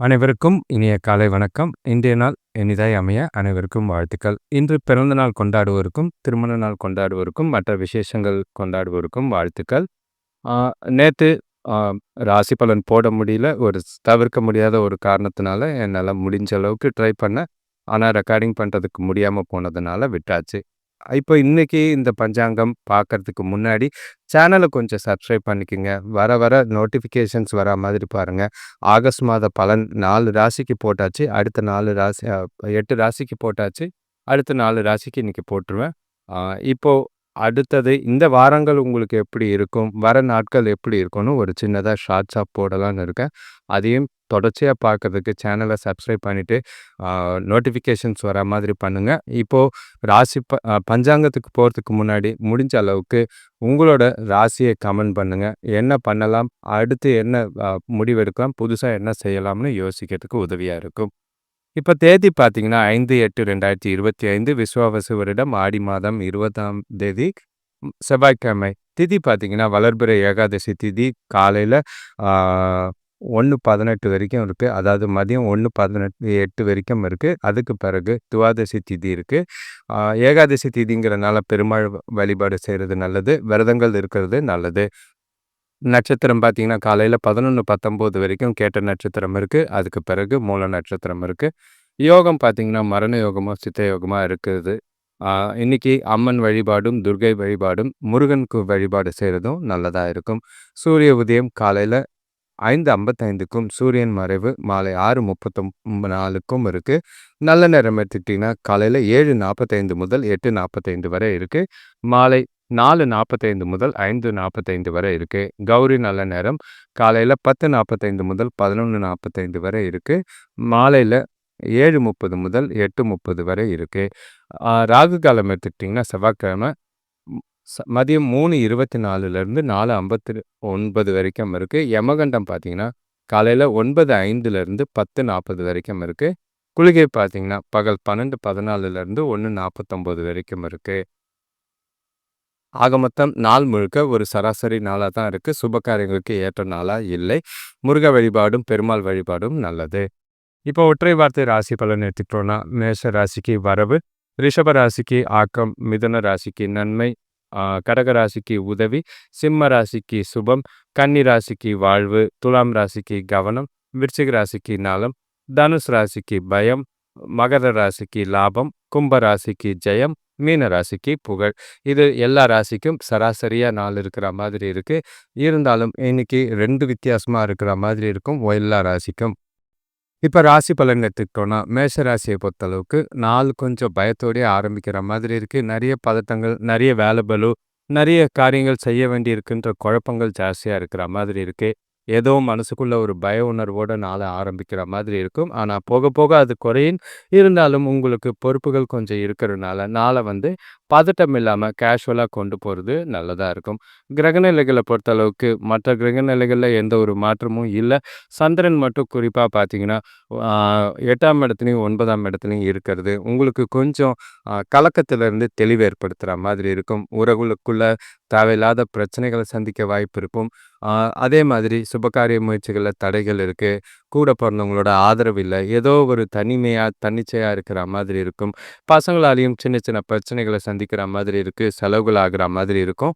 அனைவருக்கும் இனிய காலை வணக்கம். இன்றைய நாள் இனிதாய் அமைய அனைவருக்கும் வாழ்த்துக்கள். இன்று பிறந்த நாள் கொண்டாடுவோருக்கும் திருமண நாள் கொண்டாடுவோருக்கும் மற்ற விசேஷங்கள் கொண்டாடுவோருக்கும் வாழ்த்துக்கள். நேற்று ராசி பலன் போட முடியல. ஒரு தவிர்க்க முடியாத ஒரு காரணத்தினால என்னால் முடிஞ்ச அளவுக்கு ட்ரை பண்ணேன் ஆனால் ரெக்கார்டிங் பண்ணுறதுக்கு முடியாமல் போனதுனால விட்டாச்சு. இப்போ இன்னைக்கு இந்த பஞ்சாங்கம் பார்க்கறதுக்கு முன்னாடி சேனலை கொஞ்சம் சப்ஸ்கிரைப் பண்ணிக்கோங்க. வர வர நோட்டிஃபிகேஷன்ஸ் வர மாதிரி பாருங்கள் ஆகஸ்ட் மாத பலன் நாலு ராசிக்கு போட்டாச்சு. அடுத்த நாலு ராசி எட்டு ராசிக்கு போட்டாச்சு. அடுத்த நாலு ராசிக்கு இன்றைக்கி போட்டுருவேன். இப்போது அடுத்தது இந்த வாரங்கள் உங்களுக்கு எப்படி இருக்கும்? வர நாட்கள் எப்படி இருக்கும்னு ஒரு சின்னதாக ஷார்ட்ஸாக போடலான்னு இருக்கேன். அதையும் தொடர்ச்சியாக பார்க்கறதுக்கு சேனலை சப்ஸ்கிரைப் பண்ணிவிட்டு நோட்டிஃபிகேஷன்ஸ் வர மாதிரி பண்ணுங்கள் இப்போது ராசி ப பஞ்சாங்கத்துக்கு போகிறதுக்கு முன்னாடி முடிஞ்ச அளவுக்கு உங்களோட ராசியை கமெண்ட் பண்ணுங்கள் என்ன பண்ணலாம்? அடுத்து என்ன முடிவெடுக்கலாம்? புதுசாக என்ன செய்யலாம்னு யோசிக்கிறதுக்கு உதவியாக இருக்கும். இப்போ தேதி பார்த்தீங்கன்னா ஐந்து எட்டு ரெண்டாயிரத்தி இருபத்தி ஐந்து விஸ்வாவசு வருடம் ஆடி மாதம் இருபதாம் தேதி செவ்வாய்க்கிழமை. திதி பார்த்தீங்கன்னா வளர்பிறை ஏகாதசி திதி காலையில் ஒன்று பதினெட்டு வரைக்கும் இருக்குது அதாவது மதியம் ஒன்று பதினெட்டு எட்டு வரைக்கும் இருக்குது அதுக்கு பிறகு துவாதசி திதி இருக்குது ஏகாதசி திதிங்கிறனால பெருமாள் வழிபாடு செய்கிறது நல்லது. விரதங்கள் இருக்கிறது நல்லது. நட்சத்திரம் பார்த்தீங்கன்னா காலையில் பதினொன்று பத்தொம்போது வரைக்கும் கேட்ட நட்சத்திரம் இருக்குது அதுக்கு பிறகு மூல நட்சத்திரம் இருக்குது யோகம் பார்த்தீங்கன்னா மரண யோகமோ சித்த யோகமாக இருக்குது. இன்னைக்கு அம்மன் வழிபாடும் துர்கை வழிபாடும் முருகனுக்கு வழிபாடு செய்கிறதும் நல்லதாக இருக்கும். சூரிய உதயம் காலையில் ஐந்து ஐம்பத்தைந்துக்கும் சூரியன் மறைவு மாலை ஆறு முப்பத்தொம் நாலுக்கும் இருக்குது நல்ல நேரம் எடுத்துக்கிட்டிங்கன்னா காலையில் ஏழு நாற்பத்தைந்து முதல் எட்டு நாற்பத்தைந்து வரை இருக்குது மாலை நாலு நாற்பத்தைந்து முதல் ஐந்து நாற்பத்தைந்து வரை இருக்குது கௌரி நல்ல நேரம். காலையில் பத்து நாற்பத்தைந்து முதல் பதினொன்று நாற்பத்தைந்து வரை இருக்குது மாலையில் ஏழு முப்பது முதல் எட்டு முப்பது வரை இருக்குது ராகு காலம் எடுத்துக்கிட்டிங்கன்னா செவ்வாய்க்கிழமை மதியம் மூணு இருபத்தி நாலுலேருந்து நாலு ஐம்பத்தி ஒன்பது வரைக்கும் இருக்குது யமகண்டம் பார்த்தீங்கன்னா காலையில் ஒன்பது ஐந்துலேருந்து பத்து நாற்பது வரைக்கும் இருக்குது குளிகை பார்த்தீங்கன்னா பகல் பன்னெண்டு பதினாலுலேருந்து ஒன்று நாற்பத்தொம்போது வரைக்கும் இருக்குது ஆக மொத்தம் நாள் முழுக்க ஒரு சராசரி நாளாக தான் இருக்குது சுபகாரியங்களுக்கு ஏற்ற நாளாக இல்லை. முருக வழிபாடும் பெருமாள் வழிபாடும் நல்லது. இப்போ ஒற்றை வார்த்தை ராசி பலன் எடுத்துக்கிட்டோன்னா மேஷ ராசிக்கு வரவு ரிஷப ராசிக்கு ஆக்கம் மிதுன ராசிக்கு நன்மை கடக ராசிக்கு உதவி சிம்ம ராசிக்கு சுபம் கன்னி ராசிக்கு வாழ்வு துலாம் ராசிக்கு கவனம் விருச்சிக ராசிக்கு நலம் தனுஷ் ராசிக்கு பயம் மகர ராசிக்கு லாபம் கும்ப ராசிக்கு ஜெயம் மீன ராசிக்கு புகழ். இது எல்லா ராசிக்கும் சராசரியாக நாள் இருக்கிற மாதிரி இருக்குது இருந்தாலும் இன்னைக்கு ரெண்டு வித்தியாசமாக இருக்கிற மாதிரி இருக்கும் எல்லா ராசிக்கும். இப்போ ராசி பலன் எடுத்துக்கிட்டோன்னா மேஷ ராசியை பொறுத்தளவுக்கு நாள் கொஞ்சம் பயத்தோடய ஆரம்பிக்கிற மாதிரி இருக்குது நிறைய பதட்டங்கள் நிறைய வேலை பலு நிறைய காரியங்கள் செய்ய வேண்டி இருக்குன்ற குழப்பங்கள் ஜாஸ்தியாக இருக்கிற மாதிரி இருக்குது ஏதோ மனசுக்குள்ள ஒரு பய உணர்வோட நாளை ஆரம்பிக்கிற மாதிரி இருக்கும். ஆனால் போக போக அது குறையும். இருந்தாலும் உங்களுக்கு பொறுப்புகள் கொஞ்சம் இருக்கிறதுனால நாளை வந்து பதட்டம் இல்லாமல் கேஷுவலாக கொண்டு போகிறது நல்லதாக இருக்கும். கிரகநிலைகளை பொறுத்தளவுக்கு மற்ற கிரகநிலைகளில் எந்த ஒரு மாற்றமும் இல்லை. சந்திரன் மட்டும் குறிப்பாக பார்த்தீங்கன்னா எட்டாம் இடத்துலையும் ஒன்பதாம் இடத்துலையும் இருக்கிறது. உங்களுக்கு கொஞ்சம் கலக்கத்திலிருந்து தெளிவு ஏற்படுத்துகிற மாதிரி இருக்கும். உறவுகளுக்குள்ள தேவையில்லாத பிரச்சனைகளை சந்திக்க வாய்ப்பு இருக்கும். அதே மாதிரி சுபகாரிய முயற்சிகளில் தடைகள் இருக்குது கூட பிறந்தவங்களோட ஆதரவு இல்லை. ஏதோ ஒரு தனிமையாக தன்னிச்சையாக இருக்கிற மாதிரி இருக்கும். பசங்களாலேயும் சின்ன சின்ன பிரச்சனைகளை சந்திக்கிற மாதிரி இருக்குது செலவுகள் ஆகிற மாதிரி இருக்கும்.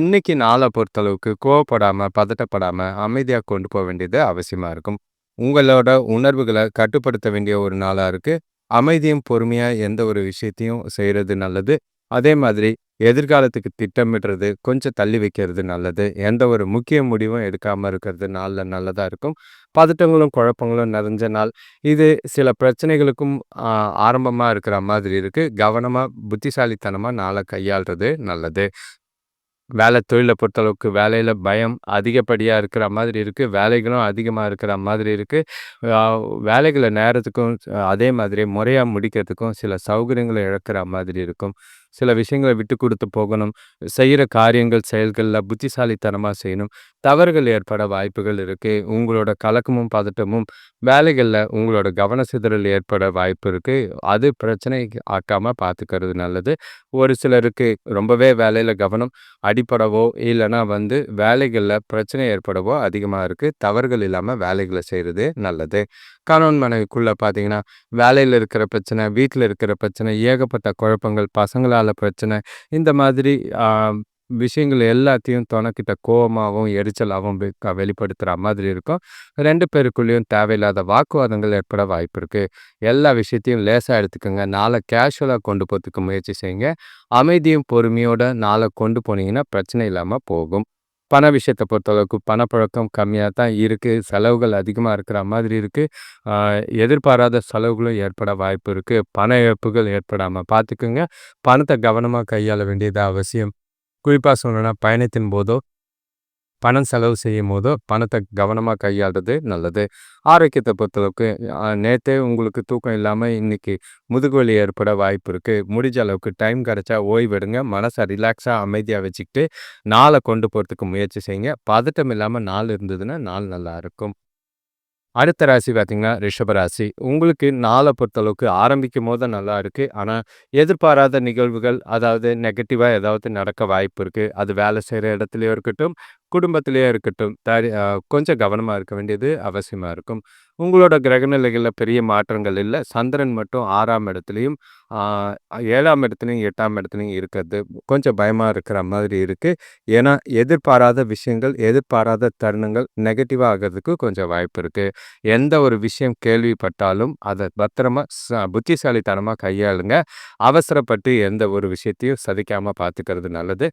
இன்னைக்கு நாளை பொறுத்தளவுக்கு கோவப்படாமல் பதட்டப்படாமல் அமைதியாக கொண்டு போக வேண்டியது அவசியமாக இருக்கும். உங்களோட உணர்வுகளை கட்டுப்படுத்த வேண்டிய ஒரு நாளாக இருக்குது அமைதியும் பொறுமையாக எந்த ஒரு விஷயத்தையும் செய்கிறது நல்லது. அதே மாதிரி எதிர்காலத்துக்கு திட்டமிடுறது கொஞ்சம் தள்ளி வைக்கிறது நல்லது. எந்த ஒரு முக்கிய முடிவும் எடுக்காமல் இருக்கிறது நாளில் நல்லதாக இருக்கும். பதட்டங்களும் குழப்பங்களும் நிறைஞ்ச நாள். இது சில பிரச்சனைகளுக்கும் ஆரம்பமாக இருக்கிற மாதிரி இருக்குது கவனமாக புத்திசாலித்தனமாக நாளை கையாளுறது நல்லது. வேலை தொழிலை பொறுத்தளவுக்கு வேலையில் பயம் அதிகப்படியாக இருக்கிற மாதிரி இருக்குது வேலைகளும் அதிகமாக இருக்கிற மாதிரி இருக்குது வேலைகளை நேரத்துக்கும் அதே மாதிரி முறையாக முடிக்கிறதுக்கும் சில சௌகரியங்களை இழக்கிற மாதிரி இருக்கும். சில விஷயங்களை விட்டு கொடுத்து போகணும். செய்கிற காரியங்கள், செயல்களில் புத்திசாலித்தனமாக செய்யணும். தவறுகள் ஏற்பட வாய்ப்புகள் இருக்குது உங்களோட கலக்கமும், பதட்டமும் வேலைகளில் உங்களோட கவன சிதறல் ஏற்பட வாய்ப்பு இருக்குது அது பிரச்சனை ஆக்காமல் பார்த்துக்கிறது நல்லது. ஒரு சிலருக்கு ரொம்பவே வேலையில் கவனம் அடிப்படவோ இல்லைனா வந்து வேலைகளில் பிரச்சனை ஏற்படவோ அதிகமாக இருக்குது தவறுகள் இல்லாமல் வேலைகளை செய்கிறது நல்லது. கணவன் மனைவிக்குள்ளே பார்த்தீங்கன்னா, வேலையில் இருக்கிற பிரச்சனை, வீட்டில் இருக்கிற பிரச்சனை, ஏகப்பட்ட குழப்பங்கள், பசங்களால் பிரச்சனை, இந்த மாதிரி விஷயங்கள் எல்லாத்தையும் தொணக்கிட்ட கோபமாகவும் எரிச்சலாகவும் வெ மாதிரி இருக்கும். ரெண்டு பேருக்குள்ளேயும் தேவையில்லாத வாக்குவாதங்கள் ஏற்பட வாய்ப்பு இருக்குது எல்லா விஷயத்தையும் லேசாக எடுத்துக்கங்க. நாளை கேஷுவலாக கொண்டு போகிறதுக்கு முயற்சி செய்யுங்க. அமைதியும், பொறுமையோடு நாளை கொண்டு போனீங்கன்னா, பிரச்சனை இல்லாமல் போகும். பண விஷயத்தை பொறுத்தளவுக்கு பணப்பழக்கம் கம்மியாக தான் இருக்குது செலவுகள் அதிகமாக இருக்கிற மாதிரி இருக்குது எதிர்பாராத செலவுகளும் ஏற்பட வாய்ப்பு இருக்குது பண இழப்புகள் ஏற்படாமல் பார்த்துக்குங்க. பணத்தை கவனமாக கையாள வேண்டியது அவசியம். குறிப்பாக சொல்லணும்னா, பயணத்தின் போதோ, பணம் செலவு செய்யும் போதோ பணத்தை கவனமாக கையாள்றது நல்லது. ஆரோக்கியத்தை பொறுத்தளவுக்கு நேற்றே உங்களுக்கு தூக்கம் இல்லாமல் இன்னைக்கு முதுகு வலி ஏற்பட வாய்ப்பு இருக்குது முடிஞ்ச அளவுக்கு டைம் கிடைச்சா ஓய்வெடுங்க. மனசை ரிலாக்ஸாக அமைதியாக வச்சுக்கிட்டு, நாளை கொண்டு போகிறதுக்கு முயற்சி செய்யுங்க. பதட்டம் இல்லாமல் நாள் இருந்ததுன்னா, நாள் நல்லா இருக்கும். அடுத்த ராசி பார்த்திங்கன்னா ரிஷபராசி உங்களுக்கு நாளை பொறுத்தளவுக்கு ஆரம்பிக்கும்போது போது நல்லா இருக்குது ஆனால் எதிர்பாராத நிகழ்வுகள், அதாவது நெகட்டிவாக ஏதாவது நடக்க வாய்ப்பு இருக்குது அது வேலை செய்கிற இடத்துலையும் இருக்கட்டும், குடும்பத்திலேயே இருக்கட்டும். தரி கொஞ்சம் கவனமாக இருக்க வேண்டியது அவசியமாக இருக்கும். உங்களோட கிரகநிலைகள்ல பெரிய மாற்றங்கள் இல்லை சந்திரன் மட்டும் ஆறாம் இடத்துலையும் ஏழாம் இடத்துலையும் எட்டாம் இடத்துலையும் இருக்கிறது கொஞ்சம் பயமாக இருக்கிற மாதிரி இருக்குது ஏன்னா, எதிர்பாராத விஷயங்கள், எதிர்பாராத தருணங்கள் நெகட்டிவாக ஆகிறதுக்கு கொஞ்சம் வாய்ப்பு இருக்குது எந்த ஒரு விஷயம் கேள்விப்பட்டாலும், அதை பத்திரமா ச புத்திசாலித்தனமாக கையாளுங்க. அவசரப்பட்டு எந்த ஒரு விஷயத்தையும் சதிக்காமல் பார்த்துக்கிறது நல்லது.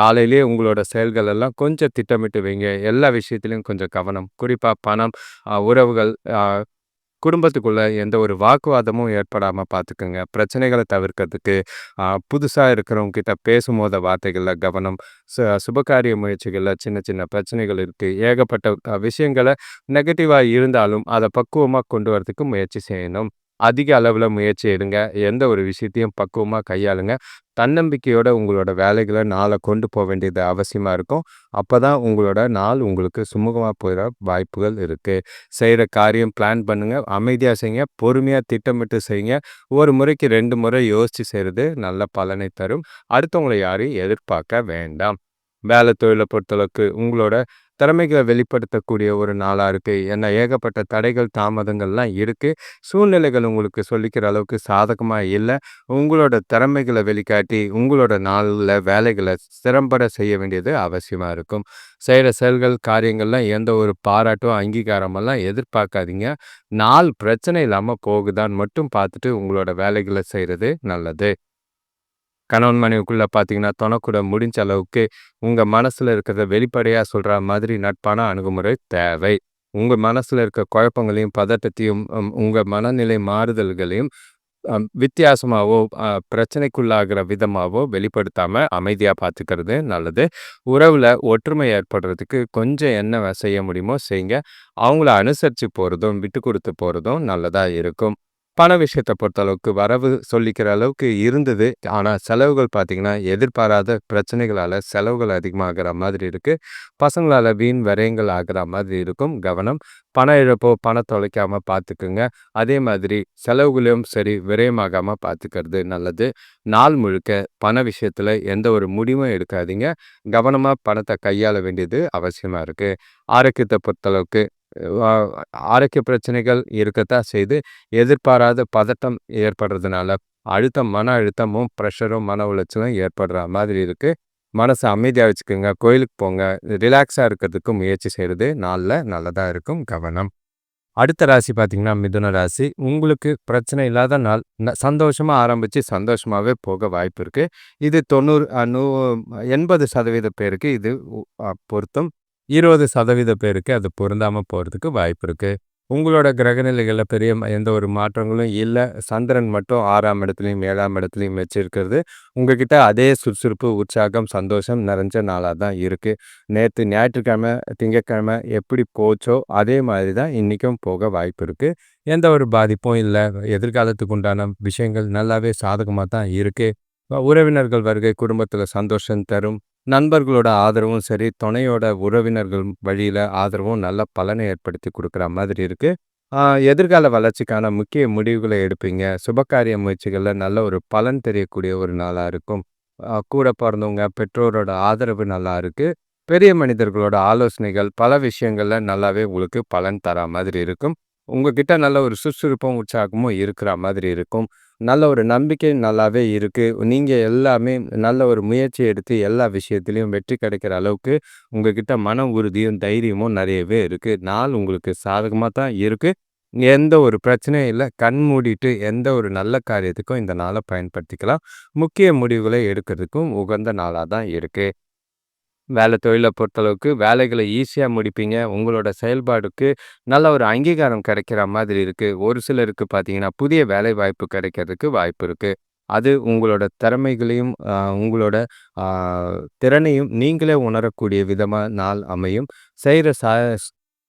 காலையிலேயே உங்களோட செயல்கள் எல்லாம் கொஞ்சம் கொஞ்சம் திட்டமிட்டு வைங்க. எல்லா விஷயத்துலையும் கொஞ்சம் கவனம். குறிப்பாக பணம், உறவுகள், குடும்பத்துக்குள்ளே எந்த ஒரு வாக்குவாதமும் ஏற்படாமல் பார்த்துக்குங்க பிரச்சனைகளை தவிர்க்கிறதுக்கு, புதுசாக இருக்கிறவங்க கிட்ட பேசும்போது வார்த்தைகளில் கவனம். சு சுபகாரிய முயற்சிகளில் சின்ன சின்ன பிரச்சனைகள் இருக்குது ஏகப்பட்ட விஷயங்களை நெகட்டிவாக இருந்தாலும், அதை பக்குவமாக கொண்டு வரதுக்கு முயற்சி செய்யணும். அதிக அளவில் முயற்சி எடுங்க. எந்த ஒரு விஷயத்தையும் பக்குவமாக கையாளுங்க. தன்னம்பிக்கையோட உங்களோட வேலைகளை நாளை கொண்டு போக வேண்டியது அவசியமாக இருக்கும். அப்போ தான் உங்களோட நாள் உங்களுக்கு சுமூகமாக போகிற வாய்ப்புகள் இருக்குது செய்கிற காரியம் பிளான் பண்ணுங்கள் அமைதியாக செய்யுங்க. பொறுமையாக திட்டமிட்டு செய்யுங்க. ஒரு முறைக்கு ரெண்டு முறை யோசித்து செய்கிறது நல்ல பலனை தரும். அடுத்தவங்களை யாரையும் எதிர்பார்க்க வேண்டாம். வேலை தொழிலை பொறுத்தளவுக்கு உங்களோட திறமைகளை வெளிப்படுத்தக்கூடிய ஒரு நாளாக இருக்குது ஏன்னா ஏகப்பட்ட தடைகள், தாமதங்கள்லாம் இருக்குது சூழ்நிலைகள் உங்களுக்கு சொல்லிக்கிற அளவுக்கு சாதகமாக இல்லை உங்களோட திறமைகளை வெளிக்காட்டி, உங்களோட நாளில் வேலைகளை சிறம்பட செய்ய வேண்டியது அவசியமாக இருக்கும். செய்கிற செயல்கள், காரியங்கள்லாம் எந்த ஒரு பாராட்டும், அங்கீகாரமெல்லாம் எதிர்பார்க்காதீங்க. நாள் பிரச்சனை இல்லாமல் போகுதான்னு மட்டும் பார்த்துட்டு உங்களோட வேலைகளை செய்கிறது நல்லது. கணவன் மனைவிக்குள்ளே பார்த்தீங்கன்னா, தொணக்கூட முடிஞ்ச அளவுக்கு உங்கள் மனசில் இருக்கிறத வெளிப்படையாக சொல்கிற மாதிரி நட்பான அணுகுமுறை தேவை. உங்கள் மனசில் இருக்க குழப்பங்களையும், பதட்டத்தையும், உங்கள் மனநிலை மாறுதல்களையும் வித்தியாசமாகவோ பிரச்சனைக்குள்ளாகிற விதமாகவோ வெளிப்படுத்தாமல் அமைதியாக பார்த்துக்கிறது நல்லது. உறவில் ஒற்றுமை ஏற்படுறதுக்கு கொஞ்சம் என்ன செய்ய முடியுமோ செய்யுங்க. அவங்கள அனுசரித்து போகிறதும் விட்டு கொடுத்து போகிறதும் நல்லதாக இருக்கும். பண விஷயத்த பொறுத்தளவுக்கு வரவு சொல்லிக்கிற அளவுக்கு இருந்தது. ஆனால் செலவுகள் பார்த்தீங்கன்னா, எதிர்பாராத பிரச்சனைகளால் செலவுகள் அதிகமாகிற மாதிரி இருக்குது பசங்களால் வீண் விரயங்கள் ஆகுற மாதிரி இருக்கும். கவனம். பண இழப்போ, பணம் தொலைக்காமல் பார்த்துக்குங்க. அதே மாதிரி செலவுகளையும் சரி, விரயமாகாமல் பார்த்துக்கிறது நல்லது. நாள் முழுக்க பண விஷயத்தில் எந்த ஒரு முடிவும் எடுக்காதீங்க. கவனமாக பணத்தை கையாள வேண்டியது அவசியமாக இருக்குது ஆரோக்கியத்தை பொறுத்தளவுக்கு ஆரோக்கிய பிரச்சனைகள் இருக்கத்தான் செய்து எதிர்பாராத பதட்டம் ஏற்படுறதுனால, அழுத்தம் மன அழுத்தமும், ப்ரெஷரும் மன உளைச்சலும் ஏற்படுற மாதிரி இருக்குது மனசை அமைதியாக வச்சுக்கோங்க கோயிலுக்கு போங்க. ரிலாக்ஸாக இருக்கிறதுக்கு முயற்சி செய்கிறது நாளில் நல்லதாக இருக்கும். கவனம். அடுத்த ராசி பார்த்திங்கன்னா மிதுன ராசி. உங்களுக்கு பிரச்சனை இல்லாத நாள். சந்தோஷமாக ஆரம்பித்து சந்தோஷமாகவே போக வாய்ப்பு இருக்குது இது தொண்ணூறு நூ 80% பேருக்கு இது பொருத்தம் இருபது சதவீத பேருக்கு அது பொருந்தாமல் போகிறதுக்கு வாய்ப்பு இருக்குது உங்களோட கிரகநிலைகளில் பெரிய எந்த ஒரு மாற்றங்களும் இல்லை. சந்திரன் மட்டும் ஆறாம் இடத்துலையும் ஏழாம் இடத்துலையும் வச்சிருக்கிறது, உங்ககிட்ட அதே சுறுசுறுப்பு, உற்சாகம், சந்தோஷம் நிறைஞ்ச நாளாக தான் இருக்குது நேற்று ஞாயிற்றுக்கிழமை, திங்கட்கிழமை எப்படி போச்சோ, அதே மாதிரி தான் இன்றைக்கும் போக வாய்ப்பு இருக்குது எந்த ஒரு பாதிப்பும் இல்லை. எதிர்காலத்துக்கு உண்டான விஷயங்கள் நல்லாவே சாதகமாக தான் இருக்குது உறவினர்கள் வருகை குடும்பத்தில் சந்தோஷம் தரும். நண்பர்களோட ஆதரவும் சரி, துணையோட உறவினர்கள் வழியில் ஆதரவும் நல்ல பலனை ஏற்படுத்தி கொடுக்குற மாதிரி இருக்குது எதிர்கால வளர்ச்சிக்கான முக்கிய முடிவுகளை எடுப்பீங்க. சுபகாரிய முயற்சிகளில் நல்ல ஒரு பலன் தெரியக்கூடிய ஒரு நாளாக இருக்கும். கூட பிறந்தவங்க பெற்றோரோட ஆதரவு நல்லா இருக்குது பெரிய மனிதர்களோட ஆலோசனைகள் பல விஷயங்களில் நல்லாவே உங்களுக்கு பலன் தரா மாதிரி இருக்கும். உங்ககிட்ட நல்ல ஒரு சுறுசுறுப்பும், உற்சாகமும் இருக்கிற மாதிரி இருக்கும். நல்ல ஒரு நம்பிக்கை நல்லாவே இருக்குது நீங்கள் எல்லாமே நல்ல ஒரு முயற்சி எடுத்து எல்லா விஷயத்துலேயும் வெற்றி கிடைக்கிற அளவுக்கு உங்ககிட்ட மன உறுதியும், தைரியமும் நிறையவே இருக்குது நாள் உங்களுக்கு சாதகமாக தான் இருக்குது எந்த ஒரு பிரச்சனையும் இல்லை. கண் மூடிட்டு எந்த ஒரு நல்ல காரியத்துக்கும் இந்த நாளை பயன்படுத்திக்கலாம். முக்கிய முடிவுகளை எடுக்கிறதுக்கும் உகந்த நாளாக தான் இருக்குது வேலை தொழிலை பொறுத்தளவுக்கு வேலைகளை ஈஸியாக முடிப்பீங்க. உங்களோட செயல்பாடுக்கு நல்ல ஒரு அங்கீகாரம் கிடைக்கிற மாதிரி இருக்குது ஒரு சிலருக்கு பார்த்தீங்கன்னா, புதிய வேலை வாய்ப்பு கிடைக்கிறதுக்கு வாய்ப்பு இருக்குது அது உங்களோட திறமைகளையும், உங்களோட திறனையும் நீங்களே உணரக்கூடிய விதமாக நாள் அமையும். செய்கிற ச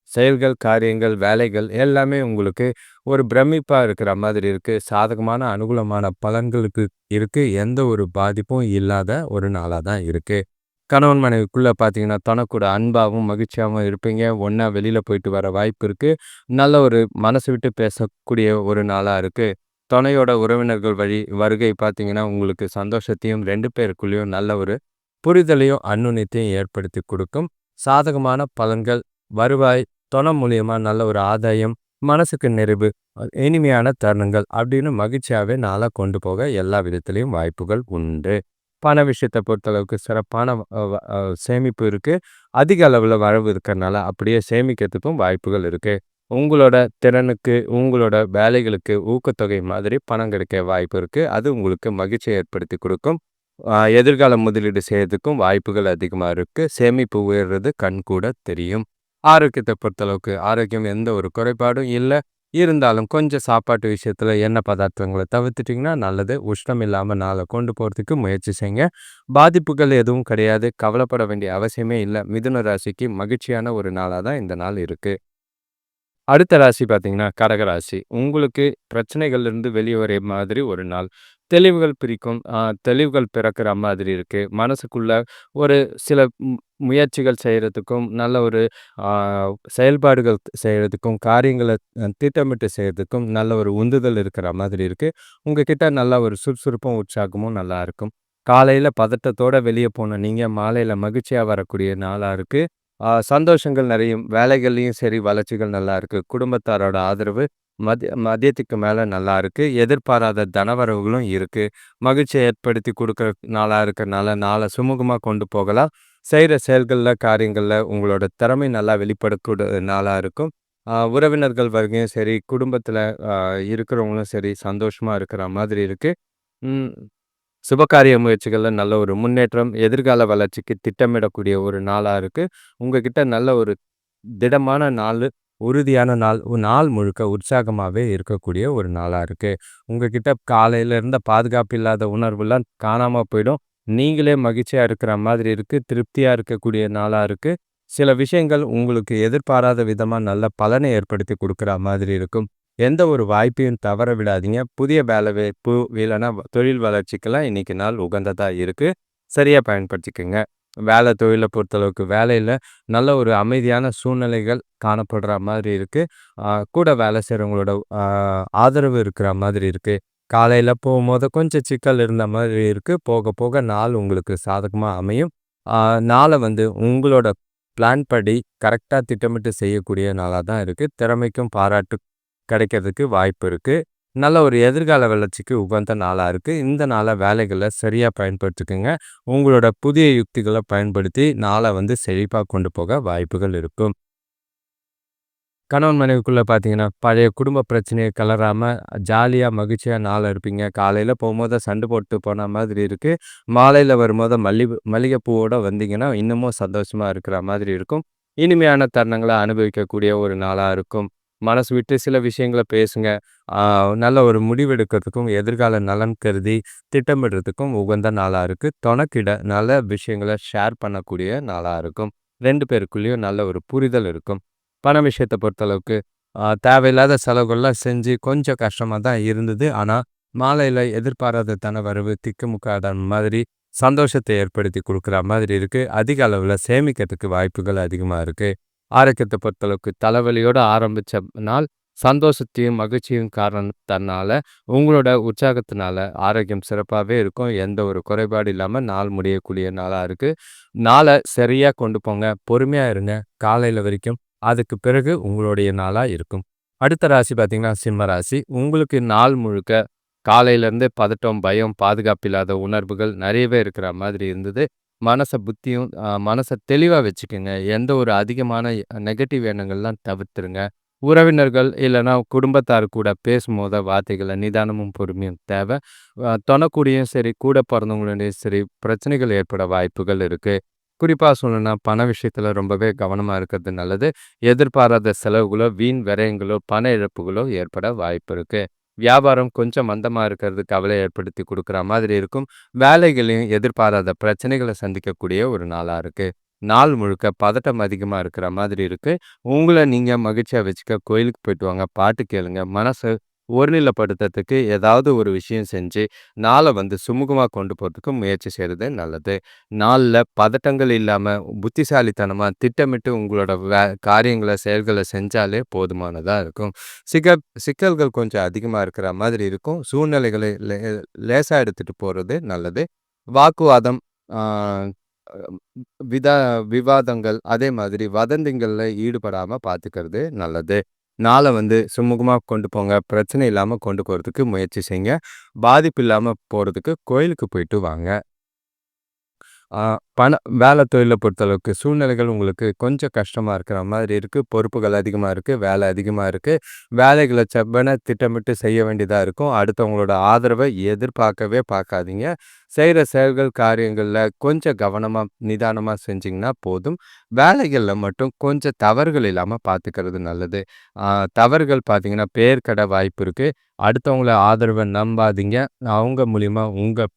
செயல்கள், காரியங்கள், வேலைகள் எல்லாமே உங்களுக்கு ஒரு பிரமிப்பாக இருக்கிற மாதிரி இருக்குது சாதகமான, அனுகூலமான பலன்களுக்கு இருக்குது எந்த ஒரு பாதிப்பும் இல்லாத ஒரு நாளாக தான் இருக்குது கணவன் மனைவிக்குள்ளே பார்த்தீங்கன்னா, தனக்கூட அன்பாகவும் மகிழ்ச்சியாகவும் இருப்பீங்க. ஒன்றா வெளியில் போயிட்டு வர வாய்ப்பு இருக்குது நல்ல ஒரு மனசு விட்டு பேசக்கூடிய ஒரு நாளாக இருக்குது துணையோட உறவினர்கள் வழி வருகை பார்த்தீங்கன்னா, உங்களுக்கு சந்தோஷத்தையும் ரெண்டு பேருக்குள்ளேயும் நல்ல ஒரு புரிதலையும், அந்யோன்யத்தையும் ஏற்படுத்தி கொடுக்கும் சாதகமான பலன்கள், வருவாய், தொணை மூலியமாக நல்ல ஒரு ஆதாயம், மனசுக்கு நிறைவு, இனிமையான தருணங்கள் அப்படின்னு மகிழ்ச்சியாவே நாளாக கொண்டு போக எல்லா விதத்துலேயும் வாய்ப்புகள் உண்டு. பண விஷயத்த பொறுத்தளவுக்கு சிறப்பான சேமிப்பு இருக்கு. அதிக அளவுல வரவு இருக்கிறனால அப்படியே சேமிக்கிறதுக்கும் வாய்ப்புகள் இருக்கு. உங்களோட திறனுக்கு, உங்களோட வேலைகளுக்கு ஊக்கத்தொகை மாதிரி பணம் கிடைக்க வாய்ப்பு இருக்கு. அது உங்களுக்கு மகிழ்ச்சியை ஏற்படுத்தி கொடுக்கும் எதிர்கால முதலீடு செய்யறதுக்கும் வாய்ப்புகள் அதிகமா இருக்கு. சேமிப்பு உயர்றது கண் கூட தெரியும். ஆரோக்கியத்தை பொறுத்தளவுக்கு ஆரோக்கியம் எந்த ஒரு குறைபாடும் இல்ல. இருந்தாலும் கொஞ்சம் சாப்பாட்டு விஷயத்தில் எண்ணெய் பதார்த்தங்களை தவிர்த்துட்டிங்கன்னா நல்லது. உஷ்ணம் இல்லாமல் நாளை கொண்டு போகிறதுக்கு முயற்சி செய்யுங்க. பாதிப்புகள் எதுவும் கிடையாது. கவலைப்பட வேண்டிய அவசியமே இல்லை மிதுன ராசிக்கு மகிழ்ச்சியான ஒரு நாளாக தான் இந்த நாள் இருக்குது அடுத்த ராசி பார்த்தீங்கன்னா, கடகராசி உங்களுக்கு பிரச்சனைகள்லேருந்து வெளியே வர மாதிரி ஒரு நாள். தெளிவுகள் பிரிக்கும். தெளிவுகள் பிறக்கிற மாதிரி இருக்குது மனசுக்குள்ள ஒரு சில முயற்சிகள் செய்கிறதுக்கும் நல்ல ஒரு செயல்பாடுகள் செய்கிறதுக்கும் காரியங்களை திட்டமிட்டு செய்கிறதுக்கும் நல்ல ஒரு உந்துதல் இருக்கிற மாதிரி இருக்குது உங்ககிட்ட நல்ல ஒரு சுறுசுறுப்பும், உற்சாகமும் நல்லா இருக்கும். காலையில் பதட்டத்தோடு வெளியே போன நீங்கள் மாலையில் மகிழ்ச்சியாக வரக்கூடிய நாளாக இருக்குது சந்தோஷங்கள் நிறையும். வேலைகள்லேயும் சரி, வளர்ச்சிகள் நல்லா இருக்குது குடும்பத்தாரோட ஆதரவு மதிய மதியத்துக்கு மேலே நல்லா இருக்குது எதிர்பாராத தனவரவுகளும் இருக்குது மகிழ்ச்சியை ஏற்படுத்தி கொடுக்குற நாளாக இருக்கிறனால நாளை சுமூகமாக கொண்டு போகலாம். செய்கிற செயல்களில் காரியங்களில் உங்களோட திறமை நல்லா வெளிப்படக்கூட நாளாக இருக்கும். உறவினர்கள் வரைக்கும் சரி, குடும்பத்தில் இருக்கிறவங்களும் சரி, சந்தோஷமாக இருக்கிற மாதிரி இருக்குது சுபகாரிய முயற்சிகளில் நல்ல ஒரு முன்னேற்றம், எதிர்கால வளர்ச்சிக்கு திட்டமிடக்கூடிய ஒரு நாளாக இருக்குது உங்ககிட்ட நல்ல ஒரு திடமான நாள் உறுதியான நாள், நாள் முழுக்க உற்சாகமாகவே இருக்கக்கூடிய ஒரு நாளாக இருக்குது உங்ககிட்ட காலையிலேருந்து பாதுகாப்பு இல்லாத உணர்வுலாம் காணாமல் போயிடும். நீங்களே மகிழ்ச்சியாக இருக்கிற மாதிரி இருக்குது திருப்தியாக இருக்கக்கூடிய நாளாக இருக்குது சில விஷயங்கள் உங்களுக்கு எதிர்பாராத விதமாக நல்ல பலனை ஏற்படுத்தி கொடுக்குற மாதிரி இருக்கும். எந்த ஒரு வாய்ப்பையும் தவற விடாதீங்க. புதிய வேலை வாய்ப்பு, இல்லன்னா தொழில் வளர்ச்சிக்கெல்லாம் இன்னைக்கு நாள் உகந்ததாக இருக்குது சரியாக பயன்படுத்திக்கோங்க வேலை தொழிலை பொறுத்தளவுக்கு வேலையில் நல்ல ஒரு அமைதியான சூழ்நிலைகள் காணப்படுற மாதிரி இருக்குது கூட வேலை செய்கிறவங்களோட ஆதரவு இருக்கிற மாதிரி இருக்குது காலையில் போகும்போது கொஞ்சம் சிக்கல் இருந்த மாதிரி இருக்குது போக போக நாள் உங்களுக்கு சாதகமாக அமையும். நாளை வந்து உங்களோட பிளான் படி கரெக்டாக திட்டமிட்டு செய்யக்கூடிய நாளாக தான் இருக்குது திறமைக்கும் பாராட்டு கிடைக்கிறதுக்கு வாய்ப்பு இருக்குது நல்ல ஒரு எதிர்கால வளர்ச்சிக்கு உகந்த நாளாக இருக்குது இந்த நாளை வேலைகளை சரியாக பயன்படுத்திக்கோங்க உங்களோட புதிய யுக்திகளை பயன்படுத்தி நாளை வந்து செழிப்பாக கொண்டு போக வாய்ப்புகள் இருக்கும். கணவன் மனைவிக்குள்ளே பார்த்தீங்கன்னா, பழைய குடும்ப பிரச்சனையை கலராமல் ஜாலியாக மகிழ்ச்சியாக நாளாக இருப்பீங்க. காலையில் போகும்போது சண்டை போட்டு போன மாதிரி இருக்குது மாலையில் வரும்போது மல்லிகை மல்லிகைப்பூவோடு வந்தீங்கன்னா, இன்னமும் சந்தோஷமாக இருக்கிற மாதிரி இருக்கும். இனிமையான தருணங்களை அனுபவிக்கக்கூடிய ஒரு நாளாக இருக்கும். மனசு விட்டு சில விஷயங்கள பேசுங்க. நல்ல ஒரு முடிவெடுக்கிறதுக்கும், எதிர்கால நலன் கருதி திட்டமிடுறதுக்கும் உகந்த நாளா இருக்கு. தொணக்கிட நல்ல விஷயங்கள ஷேர் பண்ணக்கூடிய நாளா இருக்கும். ரெண்டு பேருக்குள்ளேயும் நல்ல ஒரு புரிதல் இருக்கும். பண விஷயத்த பொறுத்தளவுக்கு, தேவையில்லாத செலவுகள்லாம் செஞ்சு கொஞ்சம் கஷ்டமா தான் இருந்தது. ஆனா, மாலையில எதிர்பாராத தனவரவு திக்குமுக்காத மாதிரி சந்தோஷத்தை ஏற்படுத்தி கொடுக்குற மாதிரி இருக்கு. அதிக அளவில் சேமிக்கிறதுக்கு வாய்ப்புகள் அதிகமா இருக்கு. ஆரோக்கியத்தை பொறுத்தளவுக்கு தலைவலியோட ஆரம்பித்த நாள் சந்தோஷத்தையும் மகிழ்ச்சியும் காரணத்தினால உங்களோட உற்சாகத்தினால ஆரோக்கியம் சிறப்பாகவே இருக்கும். எந்த ஒரு குறைபாடு இல்லாமல் நாள் முடியக்கூடிய நாளாக இருக்கு. நாளை சரியாக கொண்டு போங்க. பொறுமையாக இருங்க. காலையில் வரைக்கும். அதுக்கு பிறகு உங்களுடைய நாளாக இருக்கும். அடுத்த ராசி பார்த்தீங்கன்னா, சிம்ம ராசி. உங்களுக்கு நாள் முழுக்க காலையிலேருந்து பதட்டம், பயம், பாதுகாப்பில்லாத உணர்வுகள் நிறையவே இருக்கிற மாதிரி இருந்தது. மனசை புத்தியும் மனசை தெளிவாக வச்சுக்கோங்க எந்த ஒரு அதிகமான நெகட்டிவ் எண்ணங்கள்லாம் தவிர்த்துருங்க. உறவினர்கள் இல்லைன்னா குடும்பத்தார் கூட பேசும்போத வார்த்தைகளை நிதானமும், பொறுமையும் தேவை. தொணக்கூடியும் சரி, கூட பிறந்தவங்களுடையும் சரி, பிரச்சனைகள் ஏற்பட வாய்ப்புகள் இருக்குது குறிப்பாக சொல்லணும்னா, பண விஷயத்தில் ரொம்பவே கவனமாக இருக்கிறது நல்லது. எதிர்பாராத செலவுகளோ, வீண் விரயங்களோ, பண இழப்புகளோ ஏற்பட வாய்ப்பு இருக்குது வியாபாரம் கொஞ்சம் மந்தமா இருக்கிறது கவலை ஏற்படுத்தி கொடுக்குற மாதிரி இருக்கும். வேலைகளையும் எதிர்பாராத பிரச்சனைகளை சந்திக்கக்கூடிய ஒரு நாளா இருக்கு. நாள் முழுக்க பதட்டம் அதிகமா இருக்கிற மாதிரி இருக்கு. உங்கள நீங்க மகிழ்ச்சியாக வச்சுக்க கோயிலுக்கு போயிட்டு வாங்க. பாட்டு கேளுங்க. மனசு ஒருநிலைப்படுத்துறதுக்கு ஏதாவது ஒரு விஷயம் செஞ்சு, நாளை வந்து சுமூகமாக கொண்டு போகிறதுக்கு முயற்சி செய்கிறது நல்லது. நாளில் பதட்டங்கள் இல்லாமல் புத்திசாலித்தனமாக திட்டமிட்டு உங்களோட வே காரியங்களை செயல்களை செஞ்சாலே போதுமானதாக இருக்கும். சிக்கல் சிக்கல்கள் கொஞ்சம் அதிகமாக இருக்கிற மாதிரி இருக்கும். சூழ்நிலைகளை லே லேசாக எடுத்துகிட்டு போகிறது நல்லது. வாக்குவாதம், விதா விவாதங்கள், அதே மாதிரி வதந்திங்களில் ஈடுபடாமல் பார்த்துக்கிறது நல்லது. நாளை வந்து சுமூகமாக கொண்டு போங்க. பிரச்சனை இல்லாமல் கொண்டு போகிறதுக்கு முயற்சி செய்யுங்க. பாதிப்பு இல்லாமல் போகிறதுக்கு கோயிலுக்கு போயிட்டு வாங்க. பண வேலை தொழிலை பொறுத்தளவுக்கு சூழ்நிலைகள் உங்களுக்கு கொஞ்சம் கஷ்டமாக இருக்கிற மாதிரி இருக்குது பொறுப்புகள் அதிகமாக இருக்குது வேலை அதிகமாக இருக்குது வேலைகளை செவ்வன திட்டமிட்டு செய்ய வேண்டியதாக இருக்கும். அடுத்தவங்களோட ஆதரவை எதிர்பார்க்கவே பார்க்காதீங்க. செய்கிற செயல்கள், காரியங்களில் கொஞ்சம் கவனமாக நிதானமாக செஞ்சிங்கன்னா போதும். வேலைகளில் மட்டும் கொஞ்சம் தவறுகள் இல்லாமல் பார்த்துக்கிறது நல்லது. தவறுகள் பார்த்திங்கன்னா பேர் கடை வாய்ப்பு இருக்குது அடுத்தவங்கள ஆதரவை நம்பாதீங்க. அவங்க மூலிமா உங்கள்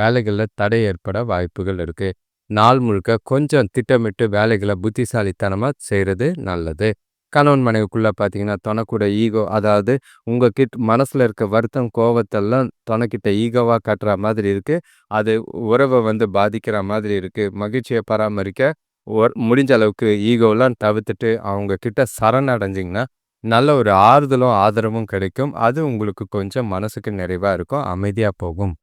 வேலைகளில் தடை ஏற்பட வாய்ப்புகள் இருக்குது நாள் முழுக்க கொஞ்சம் திட்டமிட்டு வேலைகளை புத்திசாலித்தனமாக செய்கிறது நல்லது. கணவன் மனைவிக்குள்ள பார்த்தீங்கன்னா, தொணக்கூட ஈகோ அதாவது உங்க கிட் மனசுல இருக்க வருத்தம், கோவத்தெல்லாம் தனக்கிட்ட ஈகோவா காட்டுற மாதிரி இருக்கு. அது உறவ வந்து பாதிக்கிற மாதிரி இருக்கு. மகிழ்ச்சியை பராமரிக்க ஒர் முடிஞ்ச அளவுக்கு ஈகோலாம் தவிர்த்துட்டு அவங்க கிட்ட சரணடைஞ்சிங்கன்னா நல்ல ஒரு ஆறுதலும், ஆதரவும் கிடைக்கும். அது உங்களுக்கு கொஞ்சம் மனசுக்கு நிறைவா இருக்கும். அமைதியா போகும்.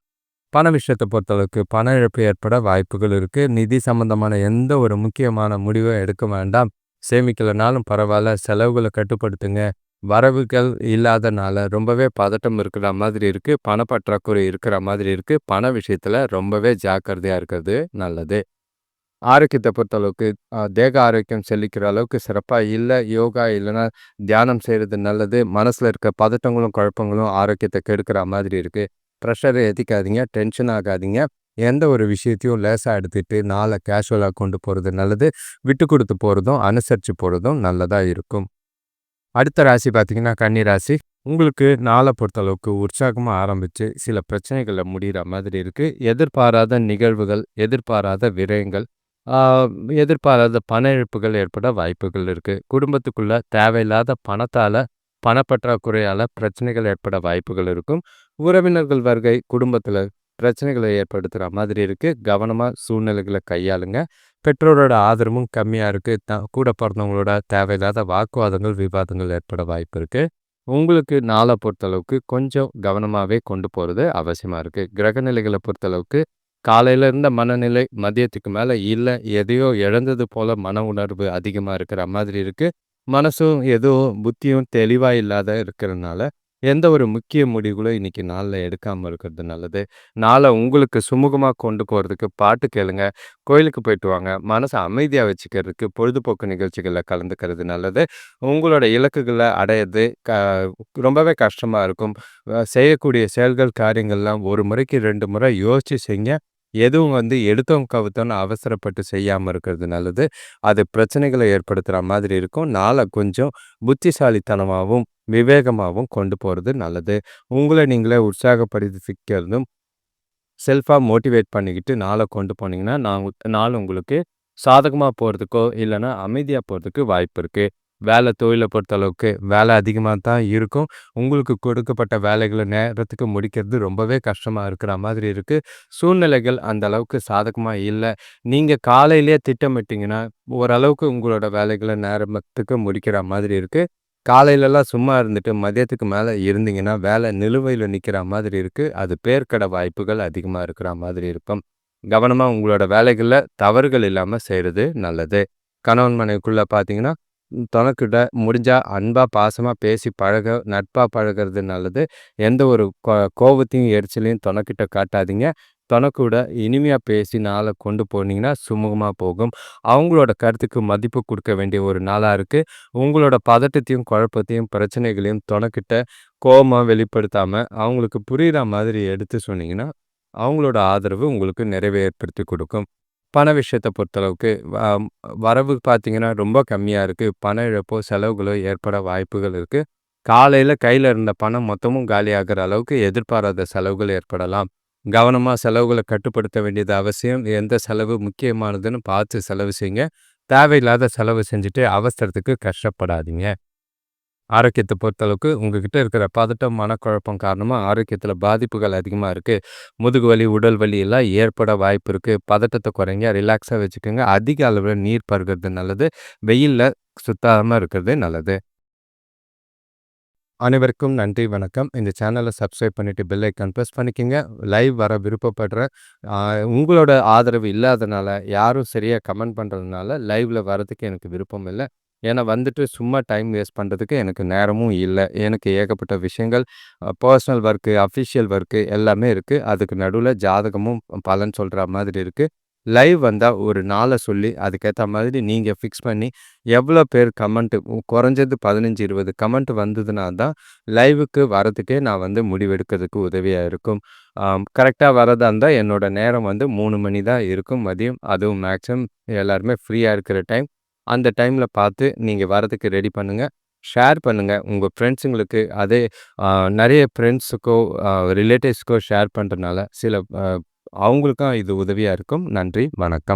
பண விஷயத்த பொறுத்தளவுக்கு பண இழப்பு ஏற்பட வாய்ப்புகள் இருக்கு. நிதி சம்பந்தமான எந்த ஒரு முக்கியமான முடிவும் எடுக்க வேண்டாம். சேமிக்கலைனாலும் பரவாயில்ல செலவுகளை கட்டுப்படுத்துங்க. வரவுகள் இல்லாதனால ரொம்பவே பதட்டம் இருக்கிற மாதிரி இருக்குது பணப்பற்றாக்குறை இருக்கிற மாதிரி இருக்குது பண விஷயத்தில் ரொம்பவே ஜாக்கிரதையாக இருக்கிறது நல்லது. ஆரோக்கியத்தை பொறுத்தளவுக்கு தேக ஆரோக்கியம் செழிக்கிற அளவுக்கு சிறப்பாக இல்லை யோகா இல்லைன்னா தியானம் செய்கிறது நல்லது. மனசில் இருக்க பதட்டங்களும், குழப்பங்களும் ஆரோக்கியத்தை கெடுக்கிற மாதிரி இருக்குது ப்ரெஷரை ஏற்றிக்காதீங்க டென்ஷன் ஆகாதீங்க. எந்த ஒரு விஷயத்தையும் லேசா எடுத்துட்டு நாளை கேஷுவலா கொண்டு போறது நல்லது. விட்டு கொடுத்து போறதும், அனுசரிச்சு போறதும் நல்லதா இருக்கும். அடுத்த ராசி பார்த்திங்கன்னா கன்னி ராசி. உங்களுக்கு நாளை பொறுத்தளவுக்கு உற்சாகமா ஆரம்பிச்சு, சில பிரச்சனைகள்ல முடிகிற மாதிரி இருக்கு. எதிர்பாராத நிகழ்வுகள், எதிர்பாராத விரயங்கள், எதிர்பாராத பண இழப்புகள் ஏற்பட வாய்ப்புகள் இருக்கு. குடும்பத்துக்குள்ள தேவையில்லாத பணத்தால, பணப்பற்றாக்குறையால பிரச்சனைகள் ஏற்பட வாய்ப்புகள் இருக்கும். உறவினர்கள் வருகை குடும்பத்துல பிரச்சனைகளை ஏற்படுத்துகிற மாதிரி இருக்குது கவனமாக சூழ்நிலைகளை கையாளுங்க. பெற்றோரோட ஆதரவும் கம்மியாக இருக்குது த கூட பிறந்தவங்களோட தேவையில்லாத வாக்குவாதங்கள், விவாதங்கள் ஏற்பட வாய்ப்பு இருக்குது உங்களுக்கு நாளை பொறுத்தளவுக்கு கொஞ்சம் கவனமாகவே கொண்டு போகிறது அவசியமாக இருக்குது கிரகநிலைகளை பொறுத்தளவுக்கு காலையில இருந்த மனநிலை மதியத்துக்கு மேலே இல்லை எதையோ இழந்தது போல மன உணர்வு அதிகமாக இருக்கிற மாதிரி இருக்குது மனசும் எதுவும் புத்தியும் தெளிவாக இல்லாத இருக்கிறனால, எந்த ஒரு முக்கிய முடிவுகளும் இன்னைக்கு நாளில் எடுக்காமல் இருக்கிறது நல்லது. நாளை உங்களுக்கு சுமூகமாக கொண்டு போகிறதுக்கு பாட்டு கேளுங்க. கோயிலுக்கு போயிட்டு வாங்க. மனசை அமைதியாக வச்சுக்கிறதுக்கு பொழுதுபோக்கு நிகழ்ச்சிகளில் கலந்துக்கிறது நல்லது. உங்களோட இலக்குகளை அடையிறது க ரொம்பவே கஷ்டமாக இருக்கும். செய்யக்கூடிய செயல்கள், காரியங்கள்லாம் ஒரு முறைக்கு ரெண்டு முறை யோசித்து செய்ய எதுவும் வந்து எடுத்தோம் கவுத்தோம்னு அவசரப்பட்டு செய்யாமல் இருக்கிறது நல்லது. அது பிரச்சனைகளை ஏற்படுத்துகிற மாதிரி இருக்கும். நாளை கொஞ்சம் புத்திசாலித்தனமாகவும் விவேகமாகவும் கொண்டு போகிறது நல்லது. உங்களை நீங்களே உற்சாகப்படுத்திக்கிறதும், செல்ஃபாக மோட்டிவேட் பண்ணிக்கிட்டு நாளை கொண்டு போனீங்கன்னா, நான் நாள் உங்களுக்கு சாதகமாக போகிறதுக்கோ இல்லைன்னா அமைதியாக போகிறதுக்கு வாய்ப்பு இருக்குது வேலை தொழிலை பொறுத்தளவுக்கு வேலை அதிகமாக தான் இருக்கும். உங்களுக்கு கொடுக்கப்பட்ட வேலைகளை நேரத்துக்கு முடிக்கிறது ரொம்பவே கஷ்டமாக இருக்கிற மாதிரி இருக்குது சூழ்நிலைகள் அந்த அளவுக்கு சாதகமாக இல்லை. நீங்கள் காலையிலேயே திட்டமிட்டிங்கன்னா ஓரளவுக்கு உங்களோட வேலைகளை நேரத்துக்கு முடிக்கிற மாதிரி இருக்குது காலையிலலாம் சும்மா இருந்துட்டு மதியத்துக்கு மேலே இருந்தீங்கன்னா வேலை நிலுவையில் நிற்கிற மாதிரி இருக்குது அது பேர்க்கட வாய்ப்புகள் அதிகமாக இருக்கிற மாதிரி இருக்கும். கவனமாக உங்களோட வேலைகளில் தவறுகள் இல்லாமல் செய்கிறது நல்லது. கணவன் மனைவிக்குள்ளே பார்த்தீங்கன்னா தனக்கிட்ட முடிஞ்சால் அன்பாக பாசமாக பேசி பழக நட்பாக பழகிறது நல்லது. எந்த ஒரு கோபத்தையும் எரிச்சலையும் தனக்கிட்ட காட்டாதீங்க. தனக்கூட இனிமையாக பேசி நாளை கொண்டு போனீங்கன்னா சுமூகமாக போகும். அவங்களோட கருத்துக்கு மதிப்பு கொடுக்க வேண்டிய ஒரு நாளாக இருக்குது உங்களோட பதட்டத்தையும் குழப்பத்தையும் பிரச்சனைகளையும் துணைக்கிட்ட கோபமாக வெளிப்படுத்தாமல் அவங்களுக்கு புரிகிற மாதிரி எடுத்து சொன்னீங்கன்னா அவங்களோட ஆதரவு உங்களுக்கு நிறைவே ஏற்படுத்தி கொடுக்கும். பண விஷயத்தை பொறுத்தளவுக்கு வரவு பார்த்தீங்கன்னா ரொம்ப கம்மியாக இருக்குது பண இழப்போ செலவுகளோ ஏற்பட வாய்ப்புகள் இருக்குது காலையில் கையில் இருந்த பணம் மொத்தமும் காலியாகிற அளவுக்கு எதிர்பாராத செலவுகள் ஏற்படலாம். கவனமாக செலவுகளை கட்டுப்படுத்த வேண்டியது அவசியம். எந்த செலவு முக்கியமானதுன்னு பார்த்து செலவு செய்யுங்க. தேவையில்லாத செலவு செஞ்சுட்டு அவசரத்துக்கு கஷ்டப்படாதீங்க. ஆரோக்கியத்தை பொறுத்தளவுக்கு உங்ககிட்ட இருக்கிற பதட்டம் மனக்குழப்பம் காரணமாக ஆரோக்கியத்தில் பாதிப்புகள் அதிகமாக இருக்குது முதுகு வலி உடல் வலி எல்லாம் ஏற்பட வாய்ப்பு இருக்குது பதட்டத்தை குறைங்க ரிலாக்ஸாக வச்சுக்கோங்க. அதிக அளவில் நீர் பருகிறது நல்லது. வெயிலில் சுத்தாமல் இருக்கிறது நல்லது. அனைவருக்கும் நன்றி வணக்கம். இந்த சேனலை சப்ஸ்கிரைப் பண்ணிவிட்டு பெல் ஐக்கான் ப்ரெஸ் பண்ணிக்கோங்க. லைவ் வர விருப்பப்படுற உங்களோட ஆதரவு இல்லாதனால யாரும் சரியாக கமெண்ட் பண்ணுறதுனால லைவில் வரதுக்கு எனக்கு விருப்பம் இல்லை. ஏன்னா வந்துட்டு சும்மா டைம் வேஸ்ட் பண்ணுறதுக்கு எனக்கு நேரமும் இல்லை. எனக்கு ஏகப்பட்ட விஷயங்கள் பர்சனல் ஒர்க்கு அஃபிஷியல் ஒர்க்கு எல்லாமே இருக்குது அதுக்கு நடுவில் ஜாதகமும் பலன் சொல்கிற மாதிரி இருக்குது லைவ் வந்தால் ஒரு நாளை சொல்லி அதுக்கேற்ற மாதிரி நீங்கள் ஃபிக்ஸ் பண்ணி எவ்வளோ பேர் கமெண்ட்டு குறைஞ்சது பதினஞ்சு இருபது கமெண்ட் வந்ததுனா தான் லைவுக்கு வரதுக்கே நான் வந்து முடிவெடுக்கிறதுக்கு உதவியாக இருக்கும். கரெக்டாக வரதா இருந்தால் என்னோடய நேரம் வந்து மூணு மணி தான் இருக்கும் மதியம். அதுவும் மேக்ஸிமம் எல்லாருமே ஃப்ரீயாக இருக்கிற டைம். அந்த டைமில் பார்த்து நீங்கள் வரதுக்கு ரெடி பண்ணுங்கள் ஷேர் பண்ணுங்கள் உங்கள் ஃப்ரெண்ட்ஸுங்களுக்கு அதே நிறைய ஃப்ரெண்ட்ஸுக்கோ ரிலேட்டிவ்ஸ்க்கோ ஷேர் பண்ணுறதுனால சில அவங்களுக்கும் இது உதவியாக இருக்கும். நன்றி வணக்கம்.